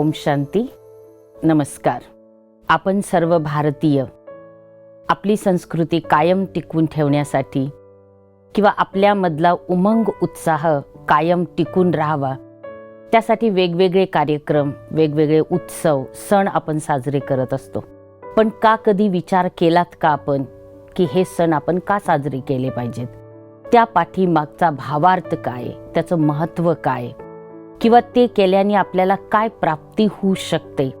ओम शांती. नमस्कार. आपण सर्व भारतीय आपली संस्कृती कायम टिकवून ठेवण्यासाठी किंवा आपल्यामधला उमंग उत्साह कायम टिकून राहावा त्यासाठी वेगवेगळे कार्यक्रम वेगवेगळे उत्सव सण आपण साजरे करत असतो. पण का कधी विचार केलात का आपण की हे सण आपण का साजरे केले पाहिजेत? त्या पाठीमागचा भावार्थ काय? त्याचं महत्त्व काय? किंवा ते केल्याने आपल्याला काय प्राप्ती होऊ शकते?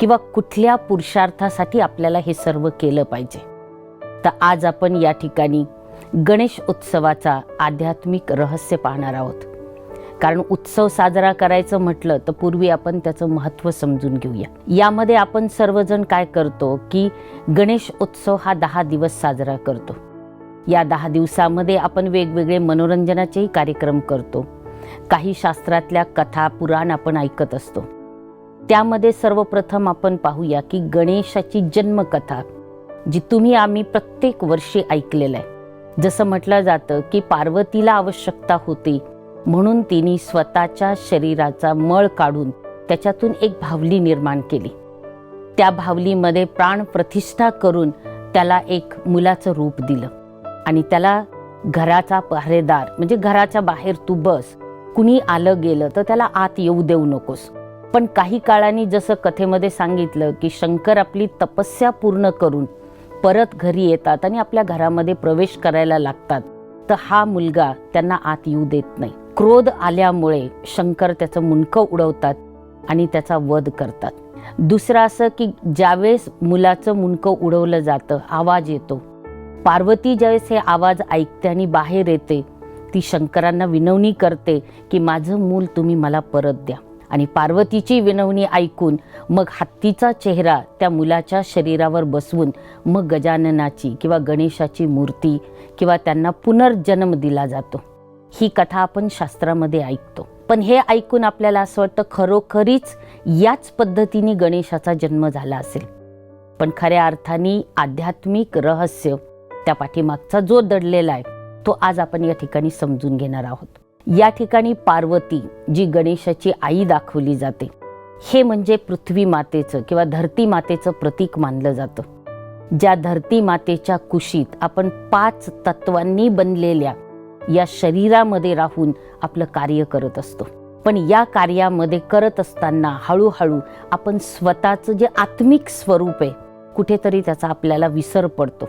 किंवा कुठल्या पुरुषार्थासाठी आपल्याला हे सर्व केलं पाहिजे? तर आज आपण या ठिकाणी गणेश उत्सवाचा आध्यात्मिक रहस्य पाहणार आहोत. कारण उत्सव साजरा करायचं म्हटलं तर पूर्वी आपण त्याचं महत्त्व समजून घेऊया. यामध्ये आपण सर्वजण काय करतो की गणेश उत्सव हा दहा दिवस साजरा करतो. या दहा दिवसामध्ये आपण वेगवेगळे मनोरंजनाचेही कार्यक्रम करतो. काही शास्त्रातल्या कथा पुराण आपण ऐकत असतो. त्यामध्ये सर्वप्रथम आपण पाहूया की गणेशाची जन्मकथा जी तुम्ही आम्ही प्रत्येक वर्षी ऐकलेलं आहे. जसं म्हटलं जातं की पार्वतीला आवश्यकता होती म्हणून तिने स्वतःच्या शरीराचा मळ काढून त्याच्यातून एक भावली निर्माण केली. त्या भावलीमध्ये प्राण प्रतिष्ठा करून त्याला एक मुलाचं रूप दिलं. आणि त्याला घराचा पहरेदार म्हणजे घराच्या बाहेर तू बस कुणी आलं गेलं तर त्याला आत येऊ देऊ नकोस. पण काही काळाने जसं कथेमध्ये सांगितलं की शंकर आपली तपस्या पूर्ण करून परत घरी येतात आणि आपल्या घरामध्ये प्रवेश करायला लागतात तर हा मुलगा त्यांना आत येऊ देत नाही. क्रोध आल्यामुळे शंकर त्याचं मुंडकं उडवतात आणि त्याचा वध करतात. दुसरं असं की ज्यावेळेस मुलाचं मुंडकं उडवलं जातं आवाज येतो. पार्वती ज्यावेळेस हे आवाज ऐकते आणि बाहेर येते ती शंकरांना विनवणी करते की माझं मूल तुम्ही मला परत द्या. आणि पार्वतीची विनवणी ऐकून मग हत्तीचा चेहरा त्या मुलाच्या शरीरावर बसवून मग गजाननाची किंवा गणेशाची मूर्ती किंवा त्यांना पुनर्जन्म दिला जातो. ही कथा आपण शास्त्रामध्ये ऐकतो. पण हे ऐकून आपल्याला असं वाटतं खरोखरीच याच पद्धतीने गणेशाचा जन्म झाला असेल. पण खऱ्या अर्थाने आध्यात्मिक रहस्य त्या पाठीमागचा जो दडलेला आहे तो आज आपण या ठिकाणी समजून घेणार आहोत. या ठिकाणी पार्वती जी गणेशाची आई दाखवली जाते हे म्हणजे पृथ्वी मातेचं किंवा धरती मातेचं प्रतीक मानलं जातं. ज्या धरती मातेच्या कुशीत आपण पाच तत्वांनी बनलेल्या या शरीरामध्ये राहून आपलं कार्य करत असतो. पण या कार्यामध्ये करत असताना हळूहळू आपण स्वतःचं जे आत्मिक स्वरूप आहे कुठेतरी त्याचा आपल्याला विसर पडतो.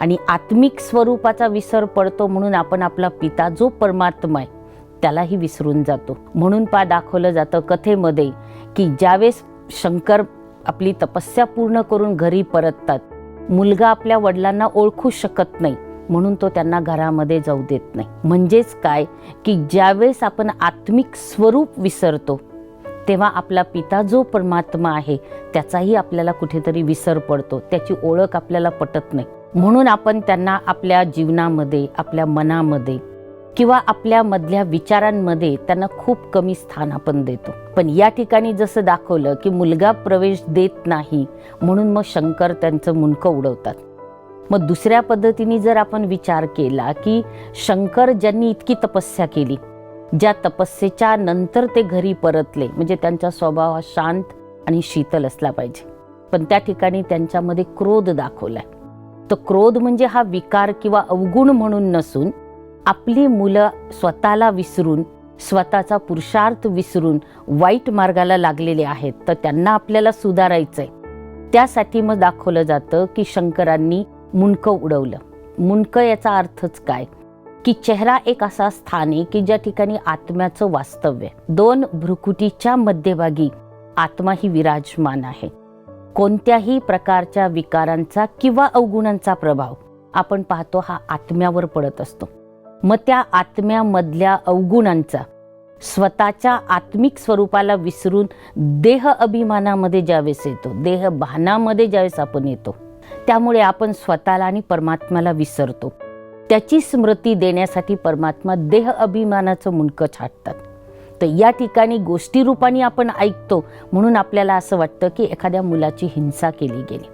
आणि आत्मिक स्वरूपाचा विसर पडतो म्हणून आपण आपला पिता जो परमात्मा आहे त्यालाही विसरून जातो. म्हणून पा दाखवलं जातं कथेमध्ये की ज्यावेळेस शंकर आपली तपस्या पूर्ण करून घरी परततात मुलगा आपल्या वडिलांना ओळखू शकत नाही म्हणून तो त्यांना घरामध्ये जाऊ देत नाही. म्हणजेच काय? की ज्यावेळेस आपण आत्मिक स्वरूप विसरतो तेव्हा आपला पिता जो परमात्मा आहे त्याचाही आपल्याला कुठेतरी विसर पडतो. त्याची ओळख आपल्याला पटत नाही. म्हणून आपण त्यांना आपल्या जीवनामध्ये आपल्या मनामध्ये किंवा आपल्या मधल्या विचारांमध्ये त्यांना खूप कमी स्थान आपण देतो. पण या ठिकाणी जसं दाखवलं की मुलगा प्रवेश देत नाही म्हणून मग शंकर त्यांचं मुंडकं उडवतात. मग दुसऱ्या पद्धतीने जर आपण विचार केला की शंकर ज्यांनी इतकी तपस्या केली ज्या तपस्येच्या नंतर ते घरी परतले म्हणजे त्यांचा स्वभाव हा शांत आणि शीतल असला पाहिजे. पण त्या ठिकाणी त्यांच्यामध्ये क्रोध दाखवलाय. तर क्रोध म्हणजे हा विकार किंवा अवगुण म्हणून नसून आपली मुलं स्वतःला विसरून स्वतःचा पुरुषार्थ विसरून वाईट मार्गाला लागलेले आहेत तर त्यांना आपल्याला सुधारायचंय. त्यासाठी मग दाखवलं जातं की शंकरांनी मुंडकं उडवलं. मुंडकं याचा अर्थच काय? की चेहरा एक असा स्थान आहे की ज्या ठिकाणी आत्म्याचं वास्तव्य दोन भ्रुकुटीच्या मध्यभागी आत्मा ही विराजमान आहे. कोणत्याही प्रकारच्या विकारांचा किंवा अवगुणांचा प्रभाव आपण पाहतो हा आत्म्यावर पडत असतो. मग त्या आत्म्यामधल्या अवगुणांचा स्वतःच्या आत्मिक स्वरूपाला विसरून देह अभिमानामध्ये ज्यावेळेस येतो देह भानामध्ये ज्यावेळेस आपण येतो त्यामुळे आपण स्वतःला आणि परमात्म्याला विसरतो. त्याची स्मृती देण्यासाठी परमात्मा देह अभिमानाचं मुंडकं छाटतात. तर या ठिकाणी गोष्टी रूपाने आपण ऐकतो. म्हणून आपल्याला असं वाटतं की एखाद्या मुलाची हिंसा केली गेली.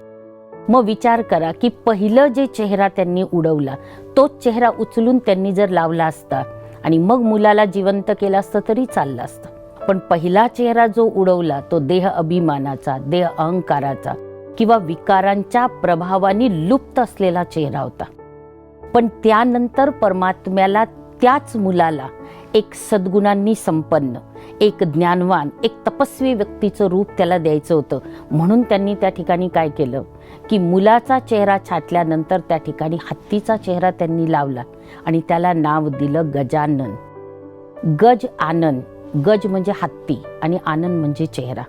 मग विचार करा की पहिलं जे चेहरा त्यांनी उडवला तोच चेहरा उचलून त्यांनी जर लावला असता आणि मग मुलाला जिवंत केलं असतं तरी चाललं असतं. पण पहिला चेहरा जो उडवला तो देह अभिमानाचा देह अहंकाराचा किंवा विकारांच्या प्रभावाने लुप्त असलेला चेहरा होता. पण त्यानंतर परमात्म्याला त्याच मुलाला एक सद्गुणांनी संपन्न एक ज्ञानवान एक तपस्वी व्यक्तीचं रूप त्याला द्यायचं होतं. म्हणून त्यांनी त्या ठिकाणी काय केलं? की मुलाचा चेहरा छाटल्यानंतर त्या ठिकाणी हत्तीचा चेहरा त्यांनी लावला आणि त्याला नाव दिलं गजानन. गज आनंद गज म्हणजे हत्ती आणि आनंद म्हणजे चेहरा.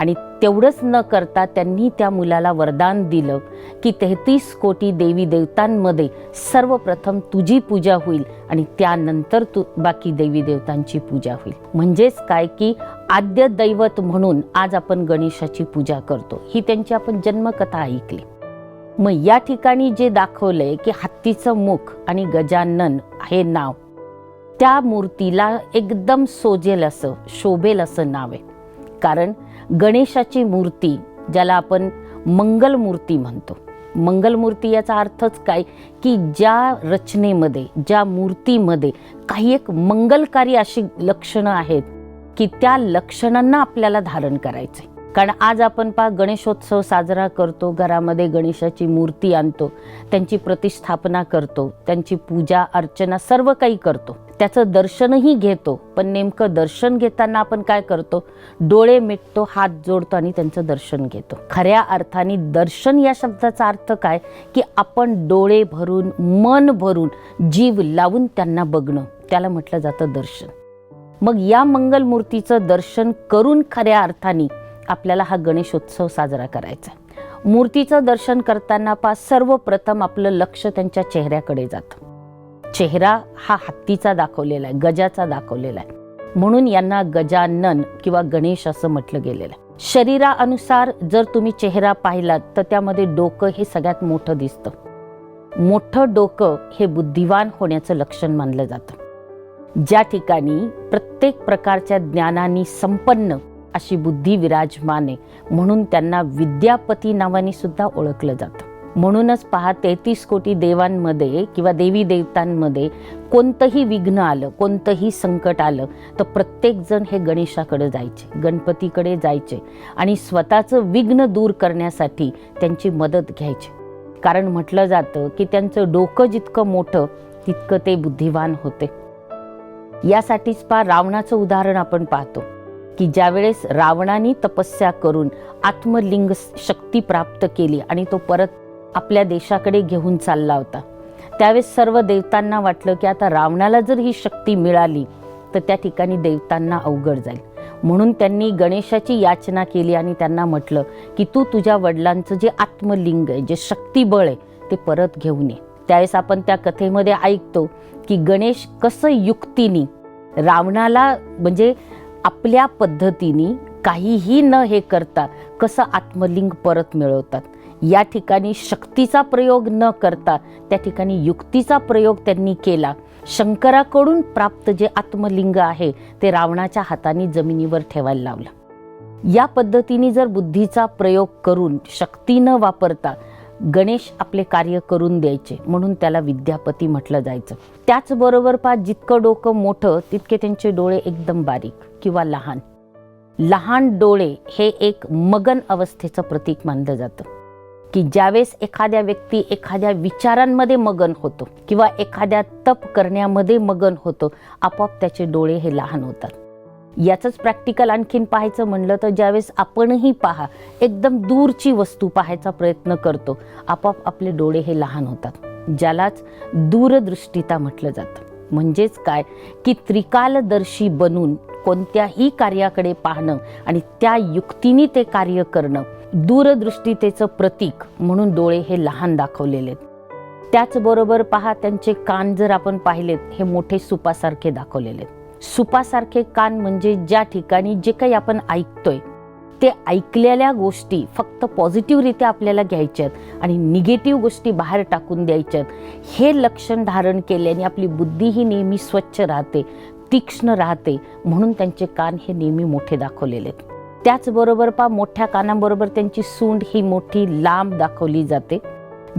आणि तेवढंच न करता त्यांनी त्या मुलाला वरदान दिलं की तेहतीस कोटी देवी देवतांमध्ये सर्वप्रथम तुझी पूजा होईल आणि त्यानंतर तू बाकी देवी देवतांची पूजा होईल. म्हणजेच काय की आद्य दैवत म्हणून आज आपण गणेशाची पूजा करतो. ही त्यांची आपण जन्मकथा ऐकली. मग या ठिकाणी जे दाखवलंय की हत्तीचं मुख आणि गजानन हे नाव. त्या मूर्तीला एकदम सोजेल असं शोभेल असं नाव आहे. कारण गणेशाची मूर्ती ज्याला आपण मंगल मूर्ती म्हणतो. मंगल मूर्ती याचा अर्थच काय? की ज्या रचनेमध्ये ज्या मूर्तीमध्ये काही एक मंगलकारी अशी लक्षणं आहेत की त्या लक्षणांना आपल्याला धारण करायचे कारण आज आपण पहा गणेशोत्सव साजरा करतो घरामध्ये गणेशाची मूर्ती आणतो त्यांची प्रतिष्ठापना करतो त्यांची पूजा अर्चना सर्व काही करतो. त्याचं दर्शनही घेतो पण नेमकं दर्शन घेताना आपण काय करतो? डोळे मिटतो हात जोडतो आणि त्यांचं दर्शन घेतो. खऱ्या अर्थाने दर्शन या शब्दाचा अर्थ काय? की आपण डोळे भरून मन भरून जीव लावून त्यांना बघणं. त्याला म्हटलं जातं दर्शन. मग या मंगल मूर्तीचं दर्शन करून खऱ्या अर्थाने आपल्याला हा गणेशोत्सव साजरा करायचा मूर्तीचं दर्शन करताना पा सर्वप्रथम आपलं लक्ष त्यांच्या चेहऱ्याकडे जातं. चेहरा हा हत्तीचा दाखवलेला आहे गजाचा दाखवलेला आहे. म्हणून यांना गजानन किंवा गणेश असं म्हटलं गेलेलं आहे. शरीरानुसार जर तुम्ही चेहरा पाहिलात तर त्यामध्ये डोकं हे सगळ्यात मोठं दिसतं. मोठं डोकं हे बुद्धिवान होण्याचं लक्षण मानलं जातं. ज्या ठिकाणी प्रत्येक प्रकारच्या ज्ञानाने संपन्न अशी बुद्धी विराजमान आहे म्हणून त्यांना विद्यापती नावाने सुद्धा ओळखलं जातं. म्हणूनच पहा तेहतीस कोटी देवांमध्ये किंवा देवी देवतांमध्ये कोणतंही विघ्न आलं कोणतंही संकट आलं तर प्रत्येकजण हे गणेशाकडे जायचे गणपतीकडे जायचे आणि स्वतःचं विघ्न दूर करण्यासाठी त्यांची मदत घ्यायची. कारण म्हटलं जातं की त्यांचं डोकं जितकं मोठं तितकं ते बुद्धिवान होते. यासाठीच पा रावणाचं उदाहरण आपण पाहतो की ज्यावेळेस रावणाने तपस्या करून आत्मलिंग शक्ती प्राप्त केली आणि तो परत आपल्या देशाकडे घेऊन चालला होता. त्यावेळेस सर्व देवतांना वाटलं की आता रावणाला जर ही शक्ती मिळाली तर त्या ठिकाणी देवतांना अवघड जाईल. म्हणून त्यांनी गणेशाची याचना केली आणि त्यांना म्हटलं की तू तुझ्या वडिलांचं जे आत्मलिंग आहे जे शक्तिबळ आहे ते परत घेऊन ये. त्यावेळेस आपण त्या कथेमध्ये ऐकतो की गणेश कसं युक्तीने रावणाला म्हणजे आपल्या पद्धतीने काहीही न हे करता कसं आत्मलिंग परत मिळवतात. या ठिकाणी शक्तीचा प्रयोग न करता त्या ठिकाणी युक्तीचा प्रयोग त्यांनी केला. शंकराकडून प्राप्त जे आत्मलिंग आहे ते रावणाच्या हाताने जमिनीवर ठेवायला लावलं. या पद्धतीने जर बुद्धीचा प्रयोग करून शक्ती न वापरता गणेश आपले कार्य करून द्यायचे म्हणून त्याला विद्यापती म्हटलं जायचं. त्याचबरोबर पा जितकं डोकं मोठं तितके त्यांचे डोळे एकदम बारीक किंवा लहान. लहान डोळे हे एक मगन अवस्थेचं प्रतीक मानलं जातं. की ज्यावेळेस एखाद्या व्यक्ती एखाद्या विचारांमध्ये मगन होतो किंवा एखाद्या तप करण्यामध्ये मगन होतो आपोआप त्याचे डोळे हे लहान होतात. याचंच प्रॅक्टिकल आणखीन पाहायचं म्हणलं तर ज्यावेळेस आपणही पहा एकदम दूरची वस्तू पाहायचा प्रयत्न करतो आपोआप आपले डोळे हे लहान होतात. ज्यालाच दूरदृष्टीता म्हटलं जातं. म्हणजेच काय? की त्रिकालदर्शी बनून कोणत्याही कार्याकडे पाहणं आणि त्या युक्तीने ते कार्य करणं दूरदृष्टीतेचं प्रतीक म्हणून डोळे हे लहान दाखवलेले आहेत. त्याचबरोबर पहा त्यांचे कान जर आपण पाहिलेत हे मोठे सुपासारखे दाखवलेले आहेत. सुपासारखे कान म्हणजे ज्या ठिकाणी जे काही आपण ऐकतोय ते ऐकलेल्या गोष्टी फक्त पॉझिटिव्हरित्या आपल्याला घ्यायच्यात आणि निगेटिव्ह गोष्टी बाहेर टाकून द्यायच्यात हे लक्षण धारण केल्याने आपली बुद्धी ही नेहमी स्वच्छ राहते. तीक्ष्ण राहते म्हणून त्यांचे कान हे नेहमी मोठे दाखवलेले आहेत. त्याचबरोबर पा मोठ्या कानाबरोबर त्यांची सूंड ही मोठी लांब दाखवली जाते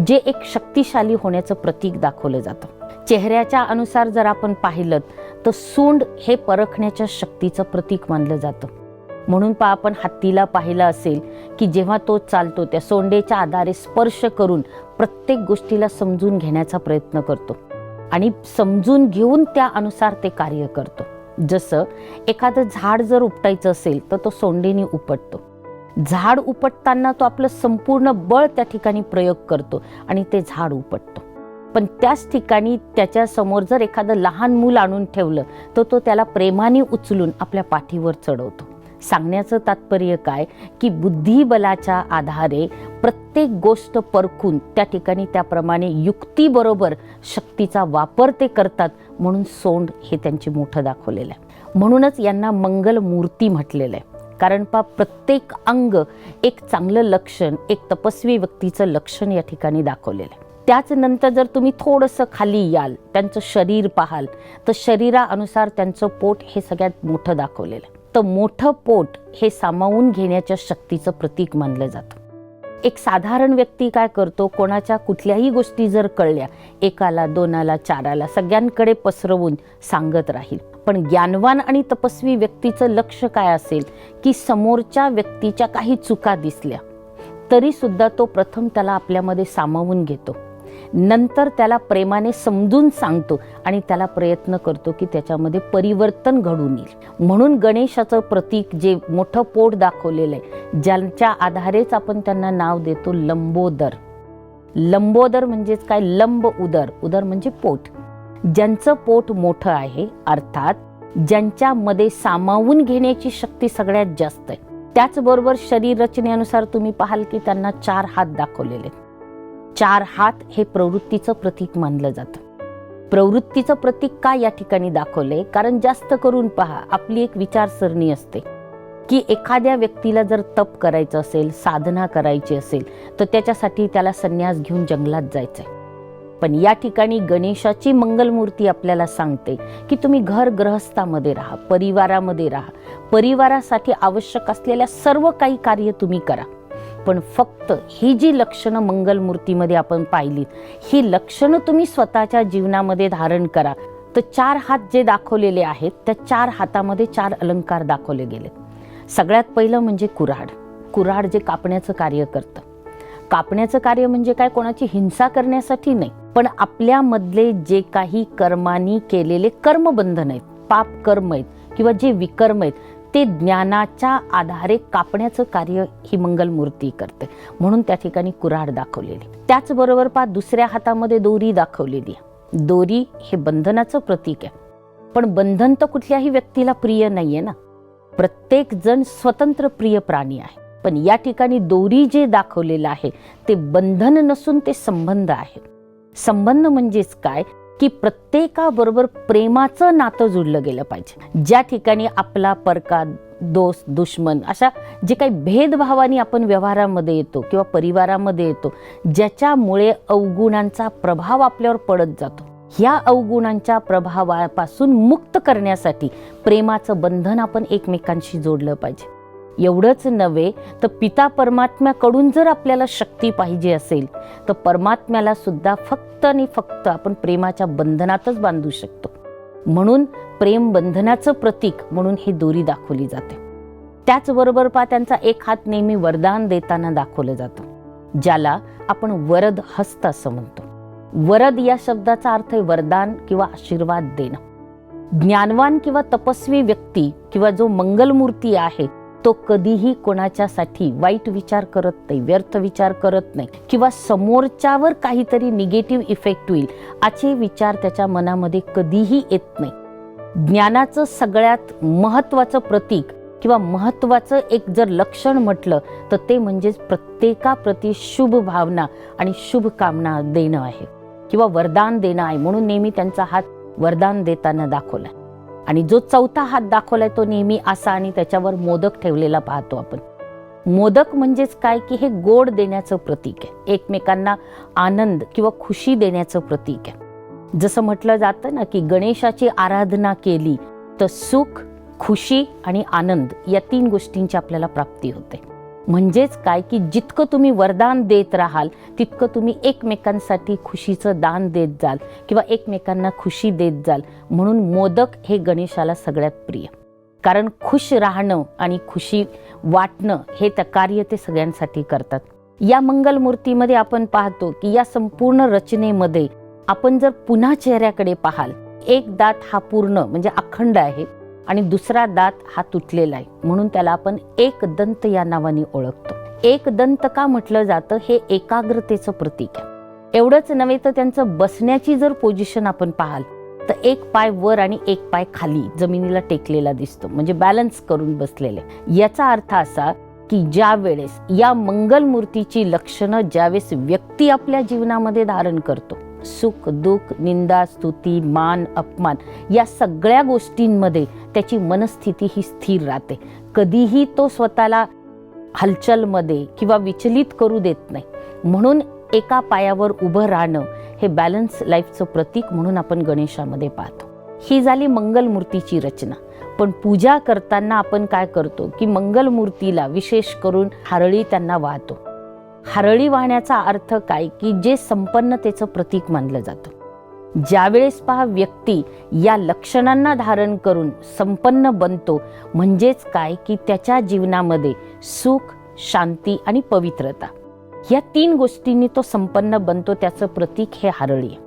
जे एक शक्तिशाली होण्याचं प्रतीक दाखवलं जातं. चेहऱ्याच्या अनुसार जर आपण पाहिलं तर सूंड हे परखण्याच्या शक्तीचं प्रतीक मानलं जातं. म्हणून पा आपण हत्तीला पाहिलं असेल की जेव्हा तो चालतो त्या सोंडेच्या आधारे स्पर्श करून प्रत्येक गोष्टीला समजून घेण्याचा प्रयत्न करतो. आणि समजून घेऊन त्या अनुसार ते कार्य करतो. जसं एखादं झाड जर उपटायचं असेल तर तो सोंडेने उपटतो. झाड उपटताना तो आपलं संपूर्ण बळ त्या ठिकाणी प्रयोग करतो आणि ते झाड उपटतो. पण त्याच ठिकाणी त्याच्यासमोर जर एखादं लहान मूल आणून ठेवलं तर तो त्याला प्रेमाने उचलून आपल्या पाठीवर चढवतो. सांगण्याचं तात्पर्य काय? की बुद्धिबलाच्या आधारे प्रत्येक गोष्ट परखून त्या ठिकाणी त्याप्रमाणे युक्तीबरोबर शक्तीचा वापर ते करतात म्हणून सोंड हे त्यांचे मोठं दाखवलेलं आहे. म्हणूनच यांना मंगल मूर्ती म्हटलेलं आहे. कारण पा प्रत्येक अंग एक चांगलं लक्षण एक तपस्वी व्यक्तीचं लक्षण या ठिकाणी दाखवलेलं आहे. त्याच नंतर जर तुम्ही थोडंसं खाली याल त्यांचं शरीर पाहाल तर शरीरानुसार त्यांचं पोट हे सगळ्यात मोठं दाखवलेलं आहे. तर मोठं पोट हे सामावून घेण्याच्या शक्तीचं प्रतीक मानलं जातं. एक साधारण व्यक्ती काय करतो? कोणाच्या कुठल्याही गोष्टी जर कळल्या एकाला दोनाला चाराला सगळ्यांकडे पसरवून सांगत राहील. पण ज्ञानवान आणि तपस्वी व्यक्तीचं लक्ष काय असेल? की समोरच्या व्यक्तीच्या काही चुका दिसल्या तरीसुद्धा तो प्रथम त्याला आपल्यामध्ये सामावून घेतो. नंतर त्याला प्रेमाने समजून सांगतो आणि त्याला प्रयत्न करतो की त्याच्यामध्ये परिवर्तन घडून येईल. म्हणून गणेशाचं प्रतीक जे मोठं पोट दाखवलेलं आहे ज्यांच्या आधारेच आपण त्यांना नाव देतो लंबोदर. लंबोदर म्हणजेच काय? लंब उदर. उदर म्हणजे पोट. ज्यांचं पोट मोठं आहे अर्थात ज्यांच्यामध्ये सामावून घेण्याची शक्ती सगळ्यात जास्त आहे. त्याचबरोबर शरीर रचनेनुसार तुम्ही पाहाल की त्यांना चार हात दाखवलेले आहेत. चार हात हे प्रवृत्तीचं प्रतीक मानलं जातं. प्रवृत्तीचं प्रतीक का या ठिकाणी दाखवलंय? कारण जास्त करून पहा आपली एक विचारसरणी असते. की एखाद्या व्यक्तीला जर तप करायचं असेल साधना करायची असेल तर त्याच्यासाठी त्याला संन्यास घेऊन जंगलात जायचंय. पण या ठिकाणी गणेशाची मंगलमूर्ती आपल्याला सांगते की तुम्ही घर ग्रहस्थामध्ये राहा परिवारामध्ये राहा. परिवारासाठी आवश्यक असलेल्या सर्व काही कार्य तुम्ही करा. पण फक्त ही जी लक्षणं मंगलमूर्तीमध्ये आपण पाहिलीत ही लक्षणं तुम्ही स्वतःच्या जीवनामध्ये धारण करा. तर चार हात जे दाखवलेले आहेत त्या चार हातामध्ये चार अलंकार दाखवले गेले सगळ्यात पहिलं म्हणजे कुऱ्हाड. कुऱ्हाड जे कापण्याचं कार्य करतं. कापण्याचं कार्य म्हणजे काय? कोणाची हिंसा करण्यासाठी नाही पण आपल्यामधले जे काही कर्मानी केलेले कर्मबंधन आहेत पाप कर्म आहेत किंवा जे विकर्म आहेत ते ज्ञानाच्या आधारे कापण्याचं कार्य ही मंगलमूर्ती करते. म्हणून त्या ठिकाणी कुऱ्हाड दाखवलेली. त्याचबरोबर पा दुसऱ्या हातामध्ये दोरी दाखवलेली दोरी हे बंधनाचं प्रतीक आहे. पण बंधन तर कुठल्याही व्यक्तीला प्रिय नाहीये ना. प्रत्येक जण स्वतंत्र प्रिय प्राणी आहे. पण या ठिकाणी दोरी जे दाखवलेलं आहे ते बंधन नसून ते संबंध आहे. संबंध म्हणजेच काय? की प्रत्येकाबरोबर प्रेमाचं नातं जुडलं गेलं पाहिजे. ज्या ठिकाणी आपला परका दोस्त दुश्मन अशा जे काही भेदभावाने आपण व्यवहारामध्ये येतो किंवा परिवारामध्ये येतो ज्याच्यामुळे अवगुणांचा प्रभाव आपल्यावर पडत जातो. ह्या अवगुणांच्या प्रभावापासून मुक्त करण्यासाठी प्रेमाचं बंधन आपण एकमेकांशी जोडलं पाहिजे. एवढंच नव्हे तर पिता परमात्म्याकडून जर आपल्याला शक्ती पाहिजे असेल तर परमात्म्याला सुद्धा फक्त आणि फक्त आपण प्रेमाच्या बंधनातच बांधू शकतो. म्हणून प्रेम बंधनाचं प्रतीक म्हणून ही दोरी दाखवली जाते. त्याचबरोबर पा त्यांचा एक हात नेहमी वरदान देताना दाखवलं जातं ज्याला आपण वरद हस्त असं म्हणतो. वरद या शब्दाचा अर्थ आहे वरदान किंवा आशीर्वाद देणं. ज्ञानवान किंवा तपस्वी व्यक्ती किंवा जो मंगलमूर्ती आहे तो कधीही कोणाच्यासाठी वाईट विचार करत नाही व्यर्थ विचार करत नाही किंवा समोरच्यावर काहीतरी निगेटिव्ह इफेक्ट होईल असे विचार त्याच्या मनामध्ये कधीही येत नाही. ज्ञानाचं सगळ्यात महत्वाचं प्रतीक किंवा महत्वाचं एक जर लक्षण म्हटलं तर ते म्हणजेच प्रत्येकाप्रती शुभ भावना आणि शुभ कामना देणं आहे किंवा वरदान देणं आहे म्हणून नेहमी त्यांचा हात वरदान देताना दाखवला. आणि जो चौथा हात दाखवलाय तो नेहमी असा आणि त्याच्यावर मोदक ठेवलेला पाहतो आपण. मोदक म्हणजेच काय की हे गोड देण्याचं प्रतीक आहे. एकमेकांना आनंद किंवा खुशी देण्याचं प्रतीक आहे. जसं म्हटलं जातं ना की गणेशाची आराधना केली तर सुख खुशी आणि आनंद या तीन गोष्टींची आपल्याला प्राप्ती होते. म्हणजेच काय की जितकं तुम्ही वरदान देत राहाल तितकं तुम्ही एकमेकांसाठी खुशीचं दान देत जाल किंवा एकमेकांना खुशी देत जाल. म्हणून मोदक हे गणेशाला सगळ्यात प्रिय. कारण खुश राहणं आणि खुशी वाटणं हे त्या कार्य ते सगळ्यांसाठी करतात. या मंगलमूर्तीमध्ये आपण पाहतो की या संपूर्ण रचनेमध्ये आपण जर पुन्हा चेहऱ्याकडे पाहाल एक दात हा पूर्ण म्हणजे अखंड आहे. आणि दुसरा दात हा तुटलेला आहे. म्हणून त्याला आपण एक दंत या नावाने ओळखतो. एक दंत का म्हटलं जातं हे एकाग्रतेचं प्रतीक आहे. एवढंच नव्हे तर त्यांचं बसण्याची जर पोझिशन आपण पाहाल तर एक पाय वर आणि एक पाय खाली जमिनीला टेकलेला दिसतो. म्हणजे बॅलन्स करून बसलेले. याचा अर्थ असा की ज्या वेळेस या मंगलमूर्तीची लक्षणं ज्यावेळेस व्यक्ती आपल्या जीवनामध्ये धारण करतो सुख दुःख निंदा स्तुती मान अपमान या सगळ्या गोष्टींमध्ये त्याची मनस्थिती ही स्थिर राहते. कधीही तो स्वतःला हलचलमध्ये किंवा विचलित करू देत नाही. म्हणून एका पायावर उभं राहणं हे बॅलन्स लाईफचं प्रतीक म्हणून आपण गणेशामध्ये पाहतो. ही झाली मंगलमूर्तीची रचना. पण पूजा करताना आपण काय करतो? की मंगलमूर्तीला विशेष करून हरळी त्यांना वाहतो. हरळी वाहण्याचा अर्थ काय? की जे संपन्नतेचं प्रतीक मानलं जातं. ज्यावेळेस पहा व्यक्ती या लक्षणांना धारण करून संपन्न बनतो म्हणजेच काय? की त्याच्या जीवनामध्ये सुख शांती आणि पवित्रता. या तीन गोष्टींनी तो संपन्न बनतो त्याचं प्रतीक हे हरळी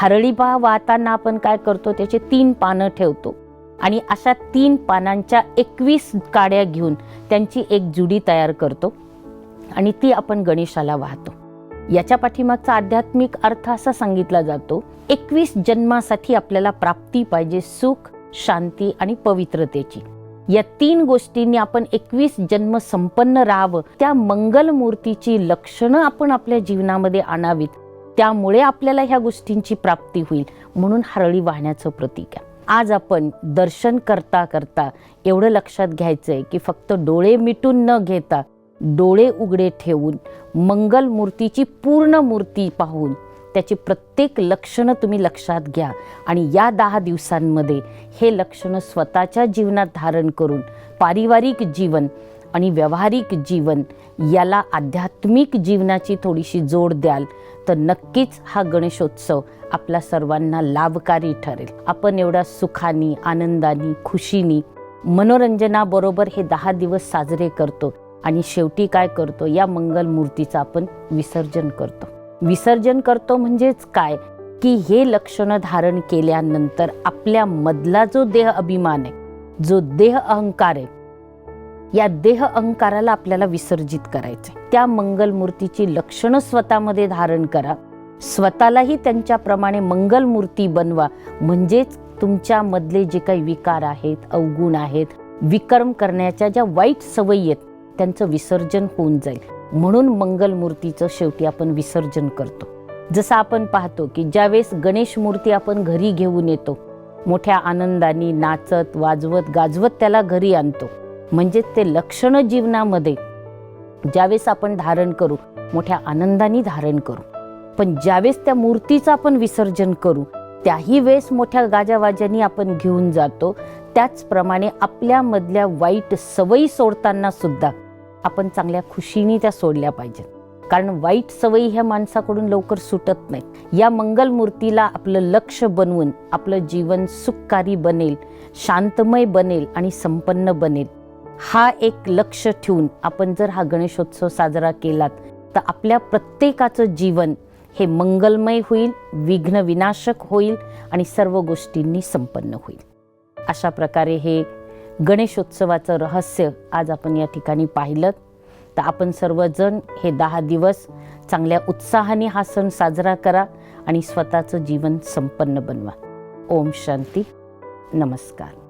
हरळी पहा वाहताना आपण काय करतो? त्याचे तीन पानं ठेवतो. आणि अशा तीन पानांच्या एकवीस काड्या घेऊन त्यांची एक जुडी तयार करतो. आणि ती आपण गणेशाला वाहतो. याच्या पाठीमागचा आध्यात्मिक अर्थ असा सांगितला जातो एकवीस जन्मासाठी आपल्याला प्राप्ती पाहिजे सुख शांती आणि पवित्रतेची. या तीन गोष्टींनी आपण एकवीस जन्म संपन्न राहावं त्या मंगलमूर्तीची लक्षणं आपण आपल्या जीवनामध्ये आणावीत. त्यामुळे आपल्याला ह्या गोष्टींची प्राप्ती होईल म्हणून हरळी वाहण्याचं प्रतीक आहे. आज आपण दर्शन करता करता एवढं लक्षात घ्यायचंय की फक्त डोळे मिटून न घेता डोळे उघडे ठेवून मंगल मूर्तीची पूर्ण मूर्ती पाहून त्याची प्रत्येक लक्षणं तुम्ही लक्षात घ्या. आणि या दहा दिवसांमध्ये हे लक्षणं स्वतःच्या जीवनात धारण करून पारिवारिक जीवन आणि व्यावहारिक जीवन याला आध्यात्मिक जीवनाची थोडीशी जोड द्याल तर नक्कीच हा गणेशोत्सव आपल्या सर्वांना लाभकारी ठरेल. आपण एवढ्या सुखानी आनंदानी खुशीनी मनोरंजनाबरोबर हे दहा दिवस साजरे करतो. आणि शेवटी काय करतो? या मंगल मूर्तीचं आपण विसर्जन करतो. विसर्जन करतो म्हणजेच काय? की हे लक्षणं धारण केल्यानंतर आपल्या मधला जो देह अभिमान आहे जो देह अहंकार आहे या देह अहंकाराला आपल्याला विसर्जित करायचं त्या मंगल मूर्तीची लक्षणं स्वतःमध्ये धारण करा. स्वतःलाही त्यांच्याप्रमाणे मंगल मूर्ती बनवा. म्हणजेच तुमच्यामधले जे काही विकार आहेत अवगुण आहेत विक्रम करण्याच्या ज्या वाईट सवयी आहेत त्यांचं विसर्जन होऊन जाईल. म्हणून मंगल मूर्तीचं शेवटी आपण विसर्जन करतो. जसं आपण पाहतो की ज्यावेळेस गणेश मूर्ती आपण घरी घेऊन येतो मोठ्या आनंदाने नाचत वाजवत गाजवत त्याला घरी आणतो. म्हणजे ते लक्षणं जीवनामध्ये ज्यावेळेस आपण धारण करू मोठ्या आनंदाने धारण करू. पण ज्यावेळेस त्या मूर्तीचं आपण विसर्जन करू त्याही वेळेस मोठ्या गाजावाजाने आपण घेऊन जातो. त्याचप्रमाणे आपल्यामधल्या वाईट सवयी सोडताना सुद्धा आपण चांगल्या खुशीने त्या सोडल्या पाहिजेत. कारण वाईट सवयी ह्या माणसाकडून लवकर सुटत नाहीत. या मंगल मूर्तीला आपलं लक्ष बनवून आपलं जीवन सुखकारी बनेल शांतमय बनेल आणि संपन्न बनेल. हा एक लक्ष ठेवून आपण जर हा गणेशोत्सव साजरा केलात तर आपल्या प्रत्येकाचं जीवन हे मंगलमय होईल विघ्न विनाशक होईल आणि सर्व गोष्टींनी संपन्न होईल. अशा प्रकारे हे गणेशोत्सवाचं रहस्य आज आपण या ठिकाणी पाहिलं. तर आपण सर्वजण हे दहा दिवस चांगल्या उत्साहाने हा सण साजरा करा आणि स्वतःचं जीवन संपन्न बनवा. ओम शांती. नमस्कार.